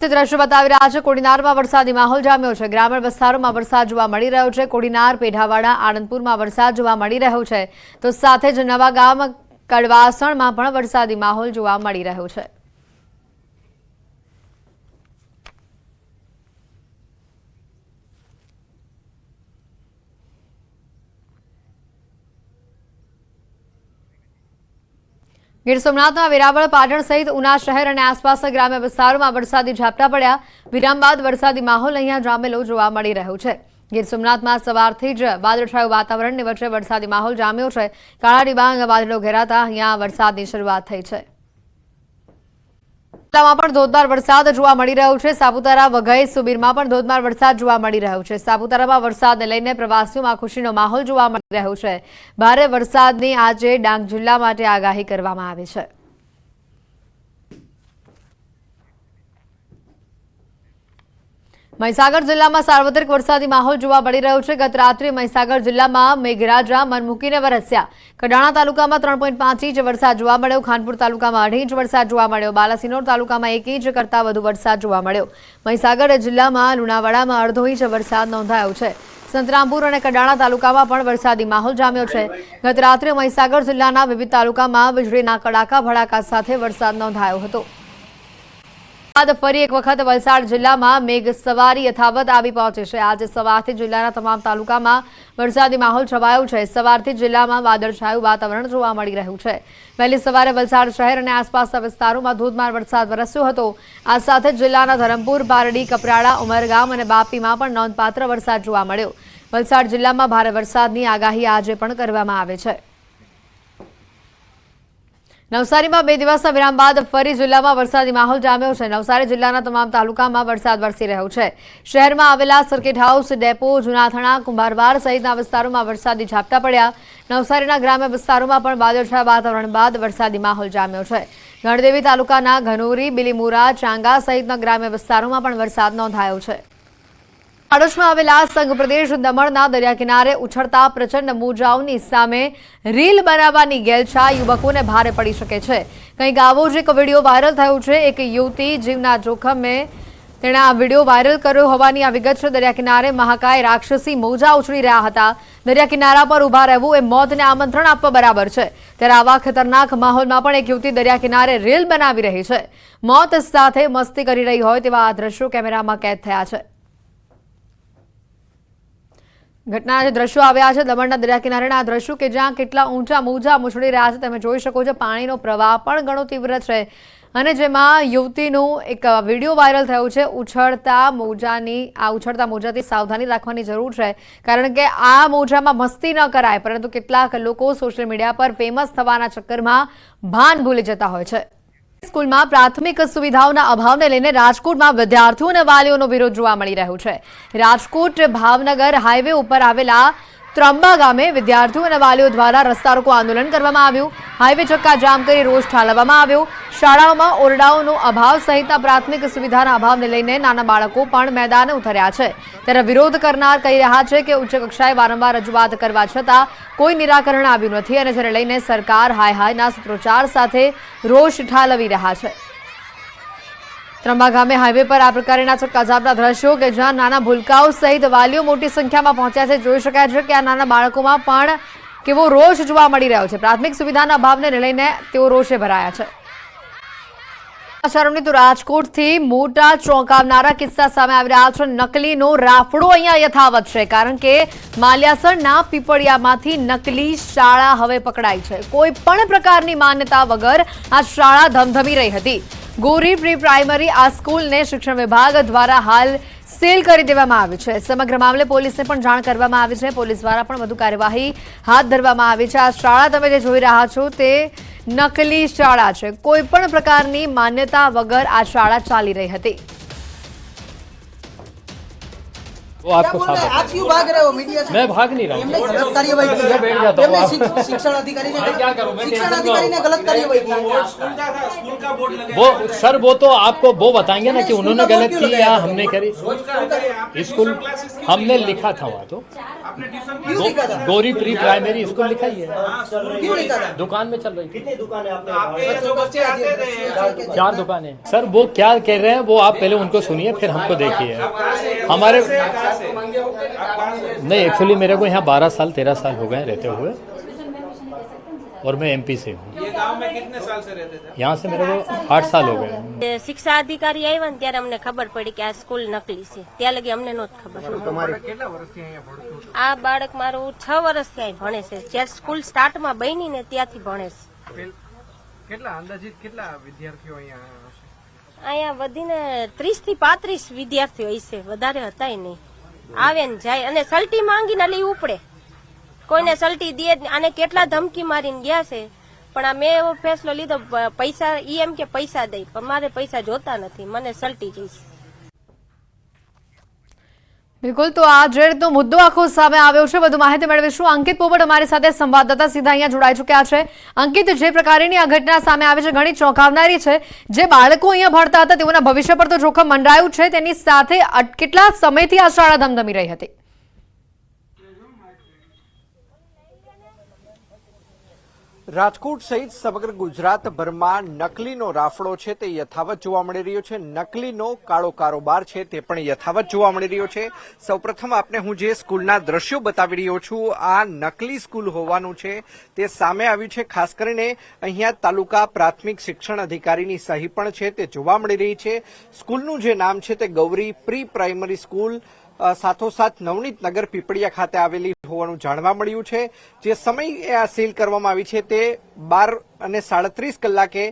તે દ્રશ્યો બતાવી રહ્યા છે. કોડીનારમાં વરસાદી માહોલ જામ્યો છે. ગ્રામીણ વિસ્તારોમાં વરસાદ જોવા મળી રહ્યો છે. કોડીનાર, પેઢાવાડા, આણંદપુરમાં વરસાદ જોવા મળી રહ્યો છે. તો સાથે જ નવા ગામ કડવાસણમાં પણ વરસાદી માહોલ જોવા મળી રહ્યો છે. ગીર સોમનાથના વેરાવળ, પાટણ સહિત ઉના શહેર અને આસપાસના ગ્રામ્ય વિસ્તારોમાં વરસાદી ઝાપટા પડ્યા. વિરામ બાદ વરસાદી માહોલ અહીંયા જામેલો જોવા મળી રહ્યો છે. ગીર સોમનાથમાં સવારથી જ વાદળછાયું વાતાવરણની વચ્ચે વરસાદી માહોલ જામ્યો છે. કાળા ડિબાંગ વાદળો ઘેરાતા અહીંયા વરસાદની શરૂઆત થઈ છે. જિલ્લામાં પણ ધોધમાર વરસાદ જોવા મળી રહ્યો છે. સાપુતારા, વઘઈ, સુબીરમાં પણ ધોધમાર વરસાદ જોવા મળી રહ્યો છે. સાપુતારામાં વરસાદને લઈને પ્રવાસીઓમાં ખુશીનો માહોલ જોવા મળી રહ્યો છે. ભારે વરસાદની આજે ડાંગ જિલ્લા માટે આગાહી કરવામાં આવી છે. મહીસાગર જિલ્લામાં સાર્વત્રિક વરસાદી માહોલ જોવા મળી રહ્યો છે. ગત રાત્રે મહીસાગર જિલ્લામાં મેઘરાજા મન મૂકીને વરસ્યા. કડાણા તાલુકામાં ત્રણ પોઈન્ટ પાંચ ઇંચ વરસાદ જોવા મળ્યો. ખાનપુર તાલુકામાં અઢી ઇંચ વરસાદ જોવા મળ્યો. બાલાસિનોર તાલુકામાં એક ઇંચ કરતાં વધુ વરસાદ જોવા મળ્યો. મહીસાગર જિલ્લામાં લુણાવાડામાં અડધો ઇંચ વરસાદ નોંધાયો છે. સંતરામપુર અને કડાણા તાલુકામાં પણ વરસાદી માહોલ જામ્યો છે. ગત રાત્રે મહીસાગર જિલ્લાના વિવિધ તાલુકામાં વીજળીના કડાકા ભડાકા સાથે વરસાદ નોંધાયો હતો. બાદ ફરી એક વખત વલસાડ જિલ્લામાં મેઘ સવારી યથાવત આવી પહોંચી છે. આજે સવારથી જિલ્લાના તમામ તાલુકામાં વરસાદી માહોલ છવાયો છે. સવારથી જિલ્લામાં વાદળછાયું વાતાવરણ જોવા મળી રહ્યું છે. વહેલી સવારે વલસાડ શહેર અને આસપાસના વિસ્તારોમાં ધોધમાર વરસાદ વરસ્યો હતો. આ સાથે જિલ્લાના ધરમપુર પારડી કપરાડા, ઉમરગામ અને બાપીમાં પણ નોંધપાત્ર વરસાદ જોવા મળ્યો. વલસાડ જિલ્લામાં ભારે વરસાદની આગાહી આજે પણ કરવામાં આવે છે. નવસારીમાં બે દિવસના વિરામ બાદ ફરી જિલ્લામાં વરસાદી માહોલ જામ્યો છે. નવસારી જિલ્લાના તમામ તાલુકામાં વરસાદ વરસી રહ્યો છે. શહેરમાં આવેલા સર્કિટ હાઉસ, ડેપો, જુનાથણા કુંભારબાર સહિતના વિસ્તારોમાં વરસાદી ઝાપટા પડ્યા. નવસારીના ગ્રામ્ય વિસ્તારોમાં પણ વાદળછાયા વાતાવરણ બાદ વરસાદી માહોલ જામ્યો છે. ગણદેવી તાલુકાના ઘનોરી, બિલીમુરા, ચાંગા સહિતના ગ્રામ્ય વિસ્તારોમાં પણ વરસાદ નોંધાયો છે. પાડોશમાં આવેલા સંઘ પ્રદેશ દમણના દરિયા કિનારે ઉછળતા પ્રચંડ મોજાઓની સામે રીલ બનાવવાની ગેલછા યુવકોને ભારે પડી શકે છે. કંઈક આવો જ એક વીડિયો વાયરલ થયો છે. એક યુવતી જીવના જોખમે તેણે આ વીડિયો વાયરલ કર્યો હોવાની આ વિગત છે. દરિયા કિનારે મહાકાય રાક્ષસી મોજા ઉછળી રહ્યા હતા. દરિયા કિનારા પર ઊભા રહેવું એ મોતને આમંત્રણ આપવા બરાબર છે. ત્યારે આવા ખતરનાક માહોલમાં પણ એક યુવતી દરિયા કિનારે રીલ બનાવી રહી છે. મોત સાથે મસ્તી કરી રહી હોય તેવા આ દ્રશ્યો કેમેરામાં કેદ થયા છે. ઘટનાના જે દ્રશ્યો આવ્યા છે દમણના દરિયા કિનારેના દ્રશ્યો કે જ્યાં કેટલા ઊંચા મોજા મુછળી રહ્યા છે તમે જોઈ શકો છો પાણીનો પ્રવાહ પણ ઘણો તીવ્ર છે. અને જેમાં યુવતીનું એક વીડિયો વાયરલ થયો છે ઉછળતા મોજાની, આ ઉછળતા મોજાથી સાવધાની રાખવાની જરૂર છે. કારણ કે આ મોજામાં મસ્તી ન કરાય, પરંતુ કેટલાક લોકો સોશિયલ મીડિયા પર ફેમસ થવાના ચક્કરમાં ભાન ભૂલી જતા હોય છે. સ્કૂલમાં પ્રાથમિક સુવિધાઓના અભાવને લઈને રાજકોટમાં વિદ્યાર્થીઓ અને વાલીઓનો વિરોધ જોવા મળી રહ્યો છે. રાજકોટ ભાવનગર હાઈવે ઉપર આવેલા ત્રંબા ગામે વિદ્યાર્થીઓ અને વાલીઓ દ્વારા રસ્તા રોકો આંદોલન કરવામાં આવ્યું. હાઈવે ચક્કા જામ કરી રોષ ઠાલવવામાં આવ્યો. શાળાઓમાં ઓરડાઓનો અભાવ સહિતના પ્રાથમિક સુવિધાના અભાવને લઈને નાના બાળકો પણ મેદાને ઉતર્યા છે. ત્યારે વિરોધ કરનાર કહી રહ્યા છે કે ઉચ્ચ કક્ષાએ વારંવાર રજૂઆત કરવા છતાં કોઈ નિરાકરણ આવ્યું નથી અને જેને લઈને સરકાર હાય હાયના સૂત્રોચ્ચાર સાથે રોષ ઠાલવી રહ્યા છે. ત્રંબા ગામે હાઈવે પર આ પ્રકારના ચક્કાજામના દ્રશ્યો કે જ્યાં નાના ભૂલકાઓ સહિત વાલીઓ મોટી સંખ્યામાં પહોંચ્યા છે. જોઈ શકાય છે કે આ નાના બાળકોમાં પણ કેવો રોષ જોવા મળી રહ્યો છે. પ્રાથમિક સુવિધાના અભાવને લઈને તેઓ રોષે ભરાયા છે. સમાચારોની તો રાજકોટથી મોટા ચોંકાવનારા કિસ્સા સામે આવી રહ્યા છે. નકલીનો રાફડો અહીંયા યથાવત છે, કારણ કે માલ્યાસણના પીપળિયામાંથી નકલી શાળા હવે પકડાઈ છે. કોઈ પણ પ્રકારની માન્યતા વગર આ શાળા ધમધમી રહી હતી. ગોરી પ્રી પ્રાઇમરી આ સ્કૂલને શિક્ષણ વિભાગ દ્વારા હાલ સીલ કરી દેવામાં આવી છે. સમગ્ર મામલે પોલીસને પણ જાણ કરવામાં આવી છે. પોલીસ દ્વારા પણ વધુ કાર્યવાહી હાથ ધરવામાં આવી છે. આ શાળા તમે જે જોઈ રહ્યા છો તે નકલી શાળા છે. કોઈ પણ પ્રકારની માન્યતા વગર આ શાળા ચાલી રહી હતી. वो आपको साफ आप क्यों भाग रहे हो मीडिया से मैं भाग नहीं रहा हूं गलत कार्यवाही की है बैठ जाता हूं शिक्षण अधिकारी ने क्या करूं शिक्षण अधिकारी ने गलत कार्यवाही की स्कूल का बोर्ड लगा वो सर वो तो आपको वो बताएंगे ना कि उन्होंने गलत की या हमने करी स्कूल हमने लिखा था वहां तो क्यों? लिखा था गौरी प्री प्राइमरी स्कूल लिखा ही। है क्यों लिखा था दुकान में चल रही थी बच्चों बच्चे आते थे चार दुकानें। सर वो क्या कह रहे हैं वो आप पहले उनको सुनिए फिर हमको देखिए। हमारे नहीं एक्चुअली मेरे को यहाँ बारह साल तेरह साल हो गए रहते हुए। और मैं एमपी से हूँ। ये गांव में कितने साल से रहते थे यहाँ से मेरे को आठ साल हो गए हैं એ શિક્ષા અધિકારી આવ્યા ને ત્યારે અમને ખબર પડી કે આ સ્કૂલ નકલી છે ત્યાં લગી અમને નહોતી ખબર આ બાળક મારું છ વર્ષથી અહીં ભણે છે જ્યારે સ્કૂલ સ્ટાર્ટમાં બની ને ત્યાંથી ભણે છે કેટલા અંદાજિત કેટલા વિદ્યાર્થીઓ અહીંયા હશે અહીંયા વધીને ત્રીસ થી પાંત્રીસ વિદ્યાર્થીઓ હશે વધારે હતા નહીં આવે ને જાય અને સલટી માંગીને લઈ ઉપડે કોઈને સલટી દે જ નહીં. આને કેટલા ધમકી મારીને ગયા છે પણ મેં એવો ફેસલો લીધો પૈસા, ઈ એમ કે પૈસા દઈ પણ મારે પૈસા જોતા નથી, મને સલટી જઈશ. બિલકુલ, તો આ જે રીતનો મુદ્દો આખો સામે આવ્યો છે. વધુ માહિતી મેળવીશું. અંકિત પોપટ અમારી સાથે સંવાદદાતા સીધા અહીંયા જોડાઈ ચૂક્યા છે. અંકિત, જે પ્રકારની આ ઘટના સામે આવે છે, ઘણી ચોંકાવનારી છે. જે બાળકો અહીંયા ભણતા હતા, તેઓના ભવિષ્ય પર તો જોખમ મંડાયું છે. તેની સાથે કેટલા સમયથી આ શાળા ધમધમી રહી હતી? રાજકોટ સહિત સમગ્ર ગુજરાતભરમાં નકલીનો રાફડો છે તે યથાવત જોવા મળી રહ્યો છે. નકલીનો કાળો કારોબાર છે તે પણ યથાવત જોવા મળી રહ્યો છે. સૌપ્રથમ આપને હું જે સ્કૂલના દ્રશ્યો બતાવી રહ્યો છું, આ નકલી સ્કૂલ હોવાનું છે તે સામે આવ્યું છે. ખાસ કરીને અહીંયા તાલુકા પ્રાથમિક શિક્ષણ અધિકારીની સહી પણ છે તે જોવા મળી રહી છે. સ્કૂલનું જે નામ છે તે ગૌરી પ્રી પ્રાઇમરી સ્કૂલ સાથોસાથ નવનીત નગર પીપળિયા ખાતે આવેલી હોવાનું જાણવા મળ્યું છે. જે સમય આ સીલ કરવામાં આવી છે તે બાર અને સાડત્રીસ કલાકે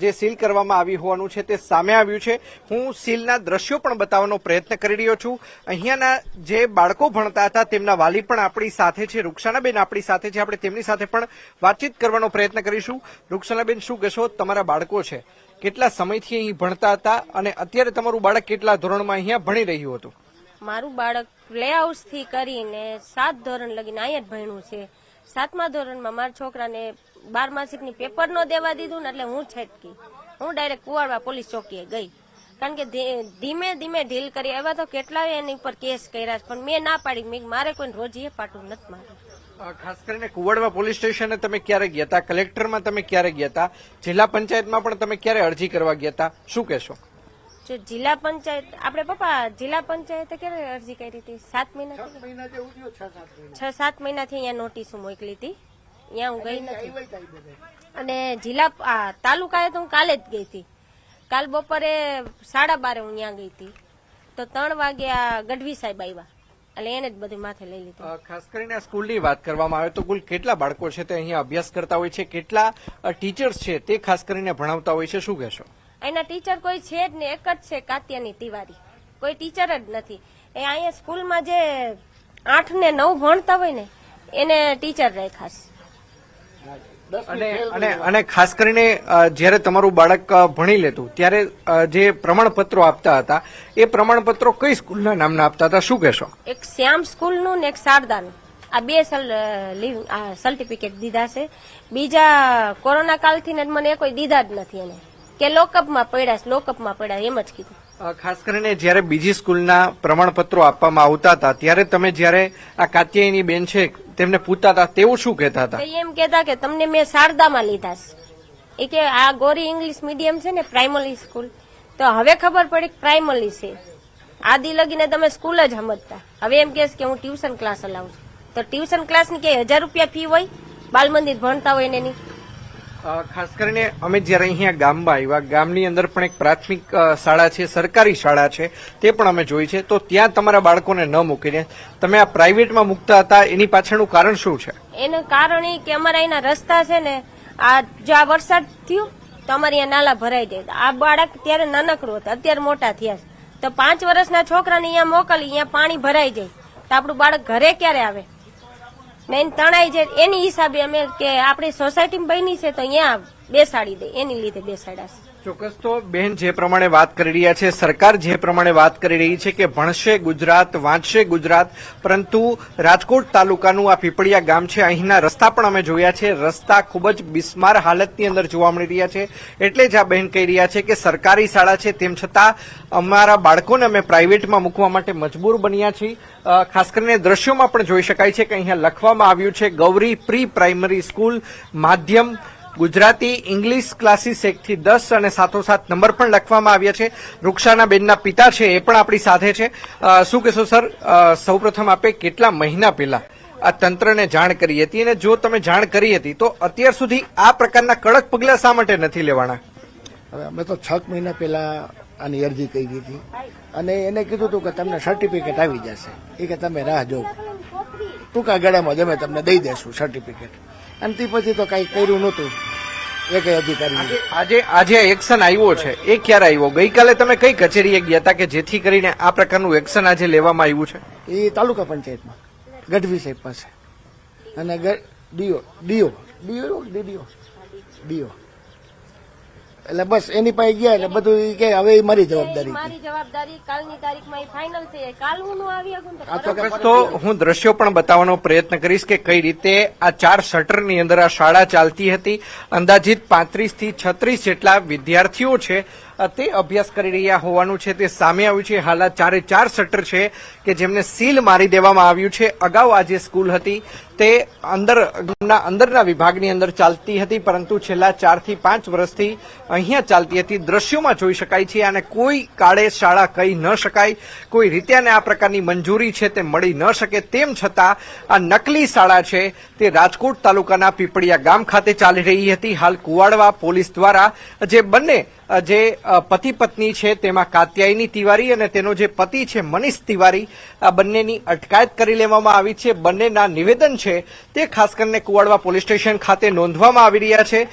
જે સીલ કરવામાં આવી હોવાનું છે તે સામે આવ્યું છે. હું સીલના દ્રશ્યો પણ બતાવવાનો પ્રયત્ન કરી રહ્યો છું. અહીંયાના જે બાળકો ભણતા હતા તેમના વાલી પણ આપણી સાથે છે. રૂક્ષાનાબેન આપણી સાથે છે. આપણે તેમની સાથે પણ વાતચીત કરવાનો પ્રયત્ન કરીશું. રૂક્ષાનાબેન, શું કહેશો? તમારા બાળકો છે. કેટલા સમયથી અહીં ભણતા હતા અને અત્યારે તમારું બાળક કેટલા ધોરણમાં અહીંયા ભણી રહ્યું હતું? મારું બાળક પ્લે થી કરીને સાત ધોરણ લગીને અહીંયા જ ભણ્યું છે. સાતમા ધોરણમાં મારા છોકરાને બાર માસિકની પેપર નો દેવા દીધું ને એટલે હું છટકી. હું ડાયરેક્ટ કુવાડવા પોલીસ ચોકીએ ગઈ. કારણ કે ધીમે ધીમે ઢીલ કરી એવા તો કેટલાય એની ઉપર કેસ કર્યા છે, પણ મેં ના પાડી. મેં મારે કોઈ રોજીએ પાટું નથી મારું ખાસ કરીને કુવડવા પોલીસ સ્ટેશને તમે ક્યારે ગયા હતા કલેક્ટરમાં તમે ક્યારે ગયા હતા જિલ્લા પંચાયતમાં પણ તમે ક્યારે અરજી કરવા ગયા હતા શું કહેશો? જો જિલ્લા પંચાયત આપણે પપ્પા જિલ્લા પંચાયતે ક્યારે અરજી કરી હતી? સાત મહિના છ સાત મહિનાથી અહીંયા નોટિસો મોકલી હતી. અહીંયા હું ગઈ નથી. અને જિલ્લા તાલુકાએ તો હું કાલે જ ગઈ હતી. કાલ બપોરે સાડા બારે હું ત્યાં ગઈ હતી. તો ત્રણ વાગ્યા ગઢવી સાહેબ આવ્યા. એટલે એને જ બધું માથે લઈ લીધું. ખાસ કરીને સ્કૂલની વાત કરવામાં આવે તો કુલ કેટલા બાળકો છે તે અહીંયા અભ્યાસ કરતા હોય છે? કેટલા ટીચર્સ છે તે ખાસ કરીને ભણાવતા હોય છે? શું કહેશો? એના ટીચર કોઈ છે જ નહીં એક જ છે કાત્યાની તિવારી. કોઈ ટીચર જ નથી. એ અહીંયા સ્કૂલમાં જે આઠ ને નવ ભણતા હોય ને એને ટીચર રાખ્યા છે. અને અને અને ખાસ કરીને જ્યારે તમારું બાળક ભણી લેતું ત્યારે જે પ્રમાણપત્રો આપતા હતા એ પ્રમાણપત્રો કઈ સ્કૂલના નામના આપતા હતા? શું કહેશો? એક શ્યામ સ્કૂલનું ને એક શારદાનું. આ બે સર્ટિફિકેટ દીધા છે. બીજા કોરોના કાલથી ને મને કોઈ દીધા જ નથી એને. કે લોકઅપમાં પડ્યા લોકઅપમાં પડ્યા એમ જ કીધું. ખાસ કરીને જ્યારે બીજી સ્કૂલના પ્રમાણપત્રો આપવામાં આવતા હતા ત્યારે તમે જ્યારે આ કાત્યાયની બેન છે તેમને પૂછતા હતા તેઓ શું કહેતા હતા? એમ કેતા કે તમને મેં શારદામાં લીધા છે. એ કે આ ગોરી ઇંગ્લિશ મીડિયમ છે ને પ્રાઇમરી સ્કૂલ. તો હવે ખબર પડી કે પ્રાઇમરી છે. આદિ લગીને તમે સ્કૂલ જ સમજતા હવે એમ કહેશ કે હું ટ્યુશન ક્લાસ અલાવું છું. તો ટ્યુશન ક્લાસની કે હજાર રૂપિયા ફી હોય બાલ મંદિર ભણતા હોય એની. ખાસ કરીને અમે જ્યારે અહીંયા ગામમાં આવ્યા, ગામની અંદર પણ એક પ્રાથમિક શાળા છે, સરકારી શાળા છે, તે પણ અમે જોઈ છે. તો ત્યાં તમારા બાળકોને ન મૂકીને તમે આ પ્રાઇવેટમાં મૂકતા હતા, એની પાછળનું કારણ શું છે? એનું કારણ એ કે અમારા અહીંના રસ્તા છે ને, આ જો આ વરસાદ થયો, તો અમારે અહીંયા નાલા ભરાઈ જાય. આ બાળક ત્યારે નાનકડું હતું, અત્યારે મોટા થયા છે. તો પાંચ વર્ષના છોકરાને અહીંયા મોકલી, અહીંયા પાણી ભરાઈ જાય. તો આપણું બાળક ઘરે ક્યારે આવે? મેન તણાઈ જાય એની હિસાબે અમે કે આપણી સોસાયટીમાં બની છે તો અહીંયા બેસાડી દે. એની લીધે બેસાડ્યા છે. ચોક્કસ તો બેન, જે પ્રમાણે વાત કરી રહ્યા છે, સરકાર જે પ્રમાણે વાત કરી રહી છે કે ભણશે ગુજરાત, વાંચશે ગુજરાત, પરંતુ રાજકોટ તાલુકાનું આ પીપળિયા ગામ છે, અહીંના રસ્તા પણ અમે જોયા છે, રસ્તા ખૂબ જ બિસ્માર હાલતની અંદર જોવા મળી રહ્યા છે. એટલે જ આ બહેન કહી રહ્યા છે કે સરકારી શાળા છે, તેમ છતાં અમારા બાળકોને અમે પ્રાઇવેટમાં મૂકવા માટે મજબૂર બન્યા છીએ. ખાસ કરીને દ્રશ્યોમાં પણ જોઈ શકાય છે કે અહીંયા લખવામાં આવ્યું છે, ગૌરી પ્રી પ્રાઇમરી સ્કૂલ, માધ્યમ ગુજરાતી ઇંગ્લિશ ક્લાસીસ એકથી દસ અને સાથોસાથ નંબર પણ લખવામાં આવ્યા છે. વૃક્ષાના બેનના પિતા છે એ પણ આપણી સાથે છે. શું કહેશો સર? સૌપ્રથમ આપે કેટલા મહિના પહેલા આ તંત્રને જાણ કરી હતી અને જો તમે જાણ કરી હતી તો અત્યાર સુધી આ પ્રકારના કડક પગલા શા માટે નથી લેવાના? હવે અમે તો છ મહિના પહેલા આની અરજી કરી હતી અને એને કીધું હતું કે તમને સર્ટિફિકેટ આવી જશે. એ કે તમે રાહ જો ટૂંકા ગાળામાં જ અમે તમને દઈ દેશું સર્ટિફિકેટ અને તે પછી તો કાંઈ કર્યું નહોતું. એક અધિકારી આજે આજે એક્શન આવ્યો છે. એ ક્યારે આવ્યો? ગઈકાલે તમે કઈ કચેરીએ ગયા હતા કે જેથી કરીને આ પ્રકારનું એક્શન આજે લેવામાં આવ્યું છે? એ તાલુકા પંચાયતમાં. ગઢવી સાહેબ પાસે. અને DO DO. DO DDO DO. એટલે બસ એની પાસે ગયા એટલે બધું કે હવે એ મારી જવાબદારી મારી જવાબદારી કાલની તારીખમાં ફાઇનલ છે. કાલ હું નો આવી શકું તો હું દ્રશ્યો પણ બતાવવાનો પ્રયત્ન કરીશ કે કઈ રીતે આ ચાર શટરની અંદર આ શાળા ચાલતી હતી. અંદાજિત પાંત્રીસથી છત્રીસ જેટલા વિદ્યાર્થીઓ છે. તે અભ્યાસ કરી રહ્યા હોવાનું છે, તે સામે આવ્યું છે. હાલ ચારે ચાર શટર છે કે જેમને સીલ મારી દેવામાં આવ્યું છે. અગાઉ આ જે સ્કૂલ હતી, તે અંદર અંદરના વિભાગની અંદર ચાલતી હતી, પરંતુ છેલ્લા ચારથી પાંચ વર્ષથી અહીંયા ચાલતી હતી. દ્રશ્યોમાં જોઈ શકાય છે અને કોઈ કાળે શાળા કહી ન શકાય. કોઈ રીતે આ પ્રકારની મંજૂરી છે તે મળી ન શકે. તેમ છતાં આ નકલી શાળા છે, તે રાજકોટ તાલુકાના પીપળિયા ગામ ખાતે ચાલી રહી હતી. હાલ કુવાડવા પોલીસ દ્વારા જે બંને, જે પતિ પત્ની છે, તેમાં કાત્યાયની તિવારી અને તેનો જે પતિ છે, મનીષ તિવારી, આ બંનેની અટકાયત કરી લેવામાં આવી છે. બંનેના નિવેદન છે, તે ખાસ કરીને કુવાડવા પોલીસ સ્ટેશન ખાતે નોંધવામાં આવી રહ્યા છે.